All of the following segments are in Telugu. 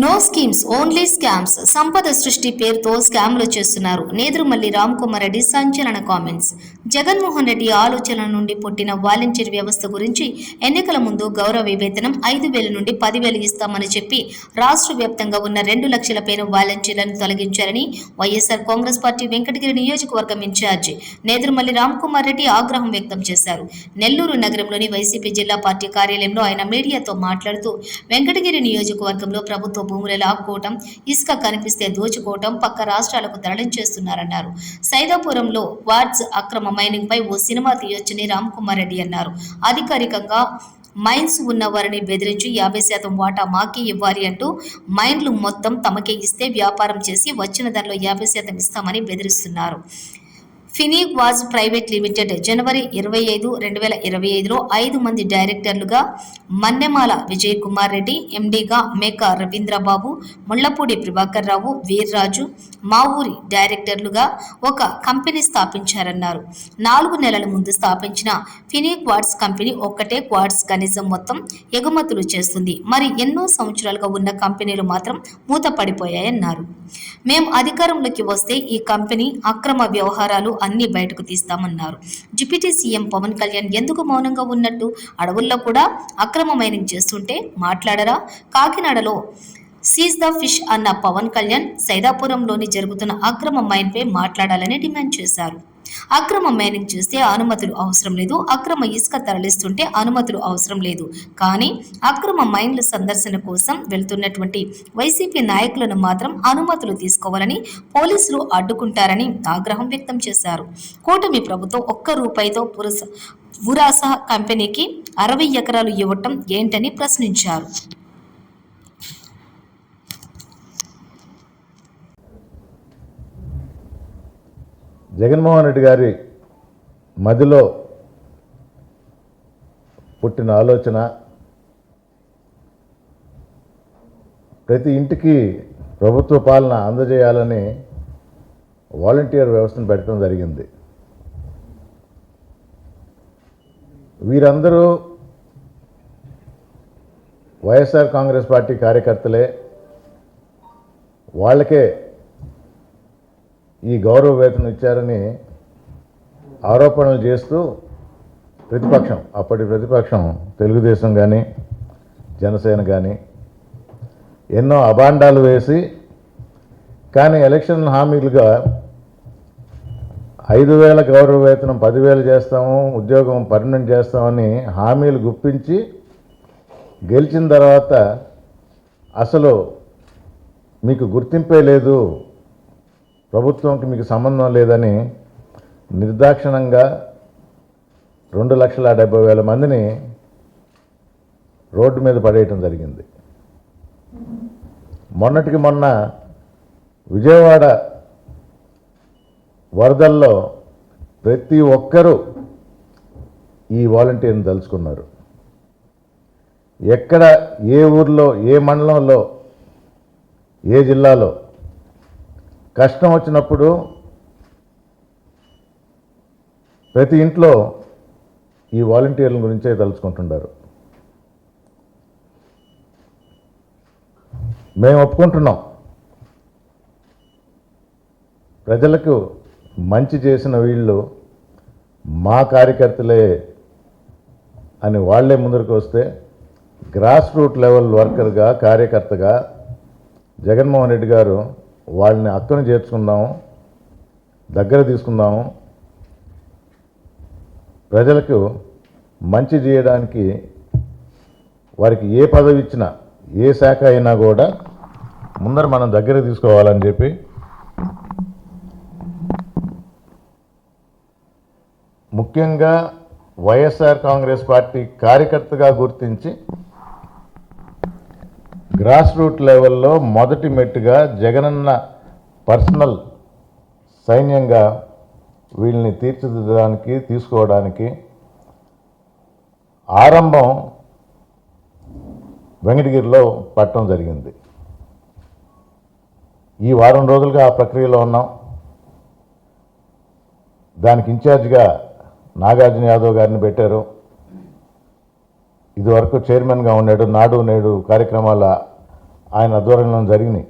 నో స్కీమ్స్ ఓన్లీ స్కామ్స్ సంపద సృష్టి పేరుతో స్కామ్లు చేస్తున్నారు. నేదురుమల్లి రామ్ కుమార్ రెడ్డి సంచలన కామెంట్స్ జగన్మోహన్ రెడ్డి ఆలోచన నుండి పుట్టిన వాలంటీర్ వ్యవస్థ గురించి ఎన్నికల ముందు గౌరవ వేతనం ఐదు వేల నుండి పదివేలు ఇస్తామని చెప్పి రాష్ట్ర వ్యాప్తంగా ఉన్న రెండు లక్షల పైన వాలంటీర్లను తొలగించారని వైఎస్ఆర్ కాంగ్రెస్ పార్టీ వెంకటగిరి నియోజకవర్గం ఇన్ఛార్జి నేదురుమల్లి రామ్ కుమార్ రెడ్డి ఆగ్రహం వ్యక్తం చేశారు. నెల్లూరు నగరంలోని వైసీపీ జిల్లా పార్టీ కార్యాలయంలో ఆయన మీడియాతో మాట్లాడుతూ వెంకటగిరి నియోజకవర్గంలో ప్రభుత్వ భూములు లాక్కోవటం ఇసుక కనిపిస్తే దోచుకోవటం పక్క రాష్ట్రాలకు తరలించేస్తున్నారన్నారు సైదాపురంలో వార్డ్స్ అక్రమ మైనింగ్ పై ఓ సినిమా తీయొచ్చని రామ్ కుమార్ రెడ్డి అన్నారు. అధికారికంగా మైన్స్ ఉన్న వారిని బెదిరించి యాభై శాతం వాటా మాకే ఇవ్వాలి అంటూ మైన్లు మొత్తం తమకే ఇస్తే వ్యాపారం చేసి వచ్చిన దానిలో యాభై శాతం ఇస్తామని బెదిరిస్తున్నారు. ఫినిక్ వాజ్ ప్రైవేట్ లిమిటెడ్. జనవరి ఇరవై ఐదు రెండు వేల ఇరవై ఐదులో ఐదు మంది డైరెక్టర్లుగా మన్నెమాల విజయ్ కుమార్ రెడ్డి ఎండీగా మేక రవీంద్రబాబు ముళ్ళపూడి ప్రభాకర్ రావు వీర్రాజు మా ఊరి డైరెక్టర్లుగా ఒక కంపెనీ స్థాపించారన్నారు. నాలుగు నెలల ముందు స్థాపించిన ఫినిక్ క్వాడ్స్ కంపెనీ ఒక్కటే క్వాడ్స్ కనీసం మొత్తం ఎగుమతులు చేస్తుంది. మరి ఎన్నో సంవత్సరాలుగా ఉన్న కంపెనీలు మాత్రం మూతపడిపోయాయన్నారు. మేము అధికారంలోకి వస్తే ఈ కంపెనీ అక్రమ వ్యవహారాలు అన్ని బయటకు తీస్తామన్నారు. డిప్యూటీ సీఎం పవన్ కళ్యాణ్ ఎందుకు మౌనంగా ఉన్నట్టు అడవుల్లో కూడా అక్రమ మైనింగ్ చేస్తుంటే మాట్లాడరా? కాకినాడలో సీజ్ ద ఫిష్ అన్న పవన్ కళ్యాణ్ సైదాపురంలోని జరుగుతున్న అక్రమ మైన్పై మాట్లాడాలని డిమాండ్ చేశారు. అక్రమ మైనింగ్ చేస్తే అనుమతులు అవసరం లేదు. అక్రమ ఇసుక తరలిస్తుంటే అనుమతులు అవసరం లేదు. కానీ అక్రమ మైన్ల సందర్శన కోసం వెళ్తున్నటువంటి వైసీపీ నాయకులను మాత్రం అనుమతులు తీసుకోవాలని పోలీసులు అడ్డుకుంటారని ఆగ్రహం వ్యక్తం చేశారు. కూటమి ప్రభుత్వం ఒక్క రూపాయితో పురస ఉరాస కంపెనీకి అరవై ఎకరాలు ఇవ్వటం ఏంటని ప్రశ్నించారు. జగన్మోహన్ రెడ్డి గారి మదిలో పుట్టిన ఆలోచన ప్రతి ఇంటికి ప్రభుత్వ పాలన అందజేయాలని వాలంటీర్ వ్యవస్థను పెట్టడం జరిగింది. వీరందరూ వైఎస్ఆర్ కాంగ్రెస్ పార్టీ కార్యకర్తలే. వాళ్ళకే ఈ గౌరవ వేతనం ఇచ్చారని ఆరోపణలు చేస్తూ ప్రతిపక్షం అప్పటి ప్రతిపక్షం తెలుగుదేశం కానీ జనసేన కానీ ఎన్నో అభాండాలు వేసి కానీ ఎలక్షన్ హామీలుగా ఐదు వేల గౌరవ వేతనం పదివేలు చేస్తాము ఉద్యోగం పర్మనెంట్ చేస్తామని హామీలు గుప్పించి గెలిచిన తర్వాత అసలు మీకు గుర్తింపే లేదు. ప్రభుత్వంకి మీకు సంబంధం లేదని నిర్దాక్షిణంగా రెండు లక్షల డెబ్బై వేల మందిని రోడ్డు మీద పడేయటం జరిగింది. మొన్నటికి మొన్న విజయవాడ వరదల్లో ప్రతి ఒక్కరూ ఈ వాలంటీర్ని తలుచుకున్నారు. ఎక్కడ ఏ ఊర్లో ఏ మండలంలో ఏ జిల్లాలో కష్టం వచ్చినప్పుడు ప్రతి ఇంట్లో ఈ వాలంటీర్ల గురించే తలుచుకుంటుంటారు మేము ఒప్పుకుంటున్నాం. ప్రజలకు మంచి చేసిన వీళ్ళు మా కార్యకర్తలే అని వాళ్ళే ముందరికి వస్తే గ్రాస్ రూట్ లెవెల్ వర్కర్గా కార్యకర్తగా జగన్మోహన్ రెడ్డి గారు వాళ్ళని అక్కను చేర్చుకుందాం దగ్గర తీసుకుందాము ప్రజలకు మంచి చేయడానికి వారికి ఏ పదవి ఇచ్చినా ఏ శాఖ అయినా కూడా ముందర మనం దగ్గర తీసుకోవాలని చెప్పి ముఖ్యంగా వైఎస్ఆర్ కాంగ్రెస్ పార్టీ కార్యకర్తగా గుర్తించి గ్రాస్ రూట్ లెవెల్లో మొదటి మెట్టుగా జగనన్న పర్సనల్ సైన్యంగా వీళ్ళని తీర్చిదిద్దడానికి తీసుకోవడానికి ఆరంభం వెంకటగిరిలో పట్టడం జరిగింది. ఈ వారం రోజులుగా ఆ ప్రక్రియలో ఉన్నాం. దానికి ఇన్ఛార్జ్గా నాగార్జున యాదవ్ గారిని పెట్టారు. ఇదివరకు చైర్మన్గా ఉన్నాడు నాడు నేడు కార్యక్రమాల ఆయన ఆధ్వర్యంలో జరిగినాయి.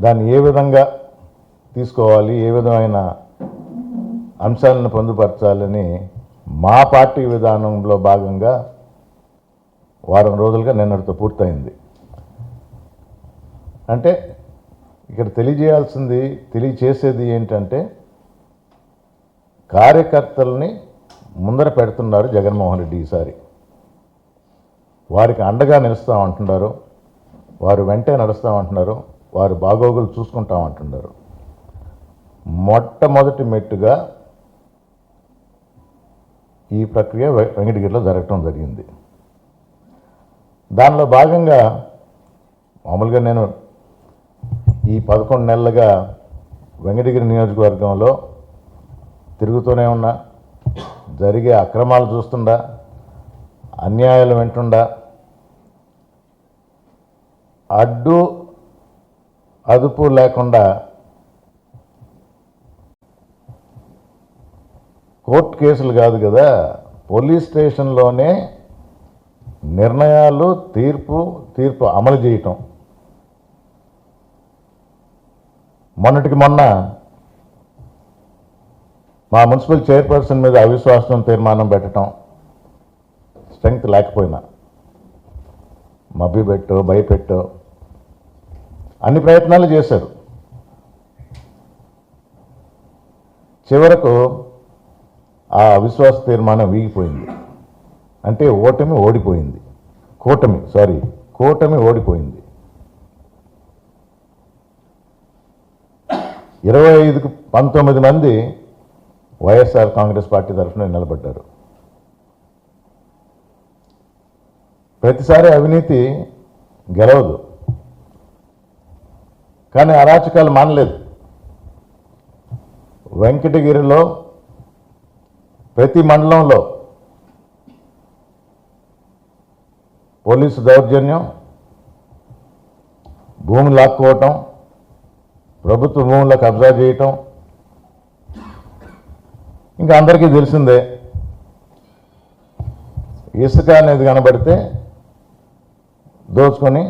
దాన్ని ఏ విధంగా తీసుకోవాలి ఏ విధమైన అంశాలను పొందుపరచాలని మా పార్టీ విధానంలో భాగంగా వారం రోజులుగా నిన్నటితో పూర్తయింది. అంటే ఇక్కడ తెలియజేయాల్సింది తెలియచేసేది ఏంటంటే కార్యకర్తల్ని ముందర పెడుతున్నారు జగన్మోహన్ రెడ్డి ఈసారి. వారికి అండగా నిలుస్తామంటున్నారు వారు వెంటే నడుస్తామంటున్నారు వారు బాగోగులు చూసుకుంటామంటున్నారు మొట్టమొదటి మెట్టుగా ఈ ప్రక్రియ వెంకటగిరిలో జరగటం జరిగింది. దానిలో భాగంగా మామూలుగా నేను ఈ పదకొండు నెలలుగా వెంకటగిరి నియోజకవర్గంలో తిరుగుతూనే ఉన్నా జరిగే అక్రమాలు చూస్తుండా అన్యాయాలు వింటుండా అడ్డు అదుపు లేకుండా కోర్టు కేసులు కాదు కదా పోలీస్ స్టేషన్లోనే నిర్ణయాలు తీర్పు తీర్పు అమలు చేయటం. మొన్నటికి మొన్న మా మున్సిపల్ చైర్పర్సన్ మీద అవిశ్వాసం తీర్మానం పెట్టడం స్ట్రెంగ్త్ లేకపోయినా. మభ్యపెట్టు భయపెట్టు అన్ని ప్రయత్నాలు చేశారు. చివరకు ఆ అవిశ్వాస తీర్మానం వీగిపోయింది. అంటే ఓటమి ఓడిపోయింది. కూటమి సారీ కూటమి ఓడిపోయింది. ఇరవై ఐదుకు పంతొమ్మిది మంది వైఎస్ఆర్ కాంగ్రెస్ పార్టీ తరఫున నిలబడ్డారు. ప్రతిసారి అవినీతి గెలవదు. కానీ అరాచకాలు మానలేదు. వెంకటగిరిలో ప్రతి మండలంలో పోలీసు దౌర్జన్యం భూమి లాక్కోవటం ప్రభుత్వ భూములకు కబ్జా చేయటం ఇంకా అందరికీ తెలిసిందే ఇసుక అనేది కనబడితే దోచుకొని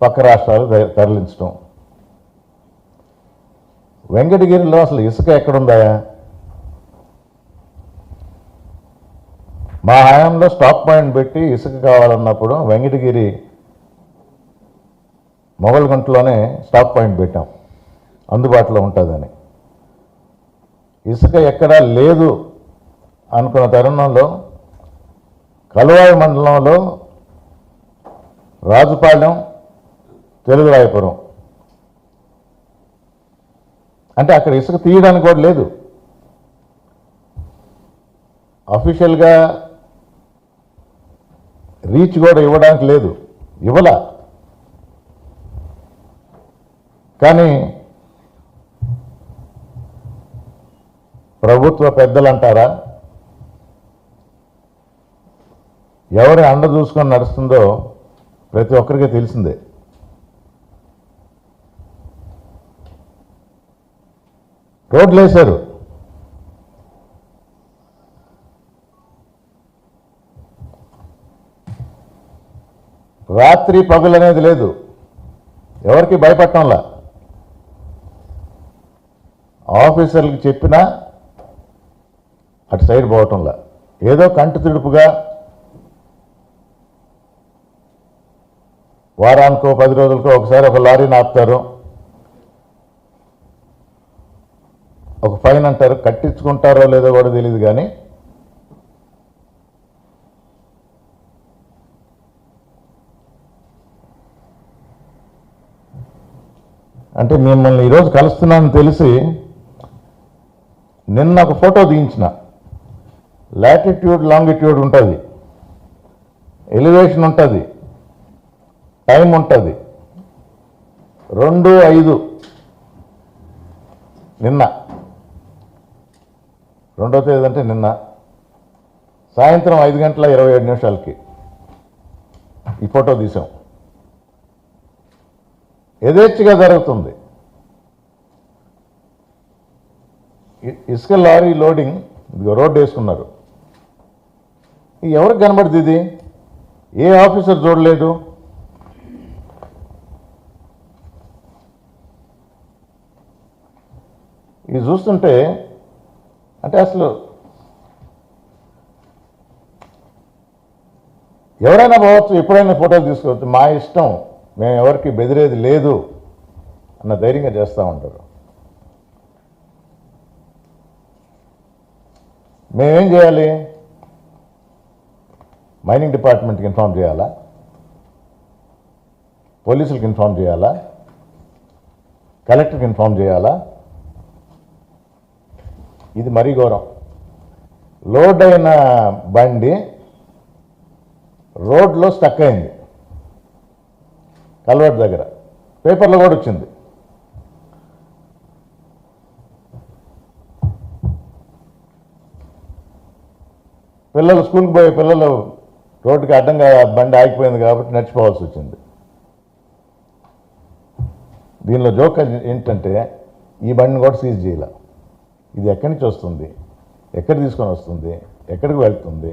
పక్క రాష్ట్రాలు తరలించడం వెంకటగిరిలో అసలు ఇసుక ఎక్కడుందా? మా హయాంలో స్టాక్ పాయింట్ పెట్టి ఇసుక కావాలన్నప్పుడు వెంకటగిరి మొగల్గుంటలోనే స్టాక్ పాయింట్ పెట్టాం. అందుబాటులో ఉంటుందని. ఇసుక ఎక్కడా లేదు అనుకున్న తరుణంలో కలువాయి మండలంలో రాజుపాలెం తెలుగురాయపురం అంటే అక్కడ ఇసుక తీయడానికి కూడా లేదు. అఫీషియల్గా రీచ్ కూడా ఇవ్వడానికి లేదు. ఇవ్వలా. కానీ ప్రభుత్వ పెద్దలు అంటారా ఎవరి అండ చూసుకొని నడుస్తుందో ప్రతి ఒక్కరికి తెలిసిందే. రోడ్లు వేశారు. రాత్రి పగులు అనేది లేదు. ఎవరికి భయపడటంలా? ఆఫీసర్లకు చెప్పినా అటు సైడ్ పోవటంలా. ఏదో కంటి తుడుపుగా వారానికో పది రోజులకో ఒకసారి ఒక లారీని ఆపుతారు ఒక ఫైన్ అంటారు. కట్టించుకుంటారో లేదో కూడా తెలియదు కానీ అంటే మిమ్మల్ని ఈరోజు కలుస్తున్నానని తెలిసి నిన్న ఒక ఫోటో తీయించిన లాటిట్యూడ్ లాంగిట్యూడ్ ఉంటుంది. ఎలివేషన్ ఉంటుంది. టైం ఉంటుంది. రెండు ఐదు. నిన్న. రెండో తేదీ అంటే నిన్న. సాయంత్రం ఐదు గంటల ఇరవై ఏడు నిమిషాలకి ఈ ఫోటో తీసాం. యథేచ్ఛగా జరుగుతుంది. ఇసుక లారీ లోడింగ్ రోడ్డు వేసుకున్నారు. ఎవరికి కనబడుతుంది ఇది? ఏ ఆఫీసర్ చూడలేదు? ఇది చూస్తుంటే అంటే అసలు ఎవరైనా పోవచ్చు ఎప్పుడైనా ఫోటోలు తీసుకోవచ్చు. మా ఇష్టం. మేము ఎవరికి బెదిరేది లేదు అన్న ధైర్యంగా చేస్తూ ఉంటారు. మేమేం చేయాలి? మైనింగ్ డిపార్ట్మెంట్కి ఇన్ఫామ్ చేయాలా? పోలీసులకు ఇన్ఫామ్ చేయాలా? కలెక్టర్కి ఇన్ఫామ్ చేయాలా? ఇది మరీ ఘోరం. లోడ్ అయిన బండి రోడ్లో స్టక్ అయింది. కల్వర్ట్ దగ్గర. పేపర్లో కూడా వచ్చింది. పిల్లలు స్కూల్కి పోయే పిల్లలు రోడ్డుకి అడ్డంగా బండి ఆగిపోయింది కాబట్టి నడిచిపోవాల్సి వచ్చింది. దీనిలో జోక్ ఏంటంటే ఈ బండిని కూడా సీజ్ చేయాల. ఇది ఎక్కడి నుంచి వస్తుంది? ఎక్కడ తీసుకొని వస్తుంది? ఎక్కడికి వెళ్తుంది?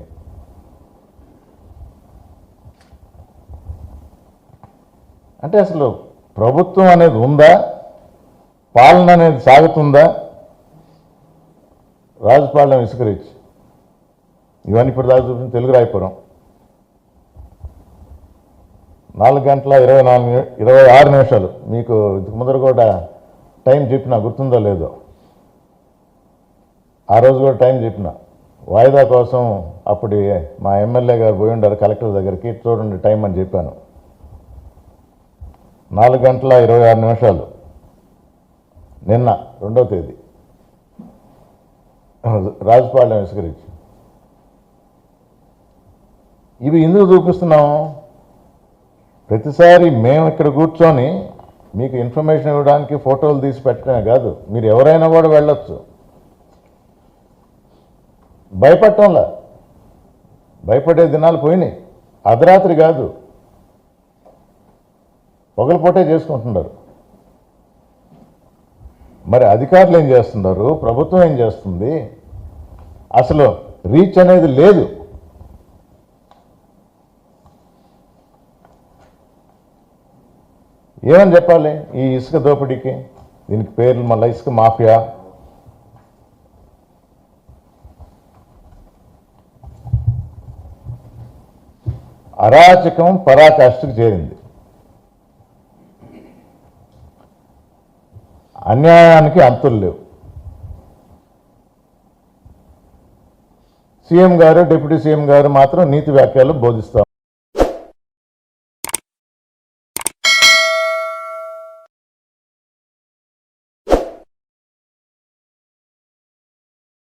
అంటే అసలు ప్రభుత్వం అనేది ఉందా? పాలన అనేది సాగుతుందా? రాజపాలెం ఇసుక ఇవన్నీ ఇప్పుడు దాకా చూపించిన తెలుగు రాయపురం. నాలుగు గంటల ఇరవై నాలుగు ఇరవై ఆరు నిమిషాలు. మీకు ఇంతకు ముందర కూడా టైం చెప్పిన గుర్తుందో లేదో. ఆ రోజు కూడా టైం చెప్పిన. వాయిదా కోసం అప్పుడు మా ఎమ్మెల్యే గారు పోయి ఉండారు కలెక్టర్ దగ్గరికి. చూడండి టైం అని చెప్పాను. నాలుగు గంటల ఇరవై ఆరు నిమిషాలు. నిన్న రెండవ తేదీ. రాజపాలెం ఇసుకరించి ఇవి ఎందుకు చూపిస్తున్నాము ప్రతిసారి మేము ఇక్కడ కూర్చొని మీకు ఇన్ఫర్మేషన్ ఇవ్వడానికి ఫోటోలు తీసి పెట్టడమే కాదు మీరు ఎవరైనా కూడా వెళ్ళొచ్చు. భయపడటంలా. భయపడే దినాలు పోయినాయి. అర్ధరాత్రి కాదు. పొగలపోటే చేసుకుంటున్నారు. మరి అధికారులు ఏం చేస్తున్నారు? ప్రభుత్వం ఏం చేస్తుంది? అసలు రీచ్ అనేది లేదు. ఏమని చెప్పాలి? ఈ ఇసుక దోపిడీకి? దీనికి పేర్లు మళ్ళీ ఇసుక మాఫియా? అరాచకం పరాకాష్ఠకు చేరింది. అన్యాయానికి అంతులు లేవు. సీఎం గారు డిప్యూటీ సీఎం గారు మాత్రం నీతి వ్యాఖ్యలు బోధిస్తూ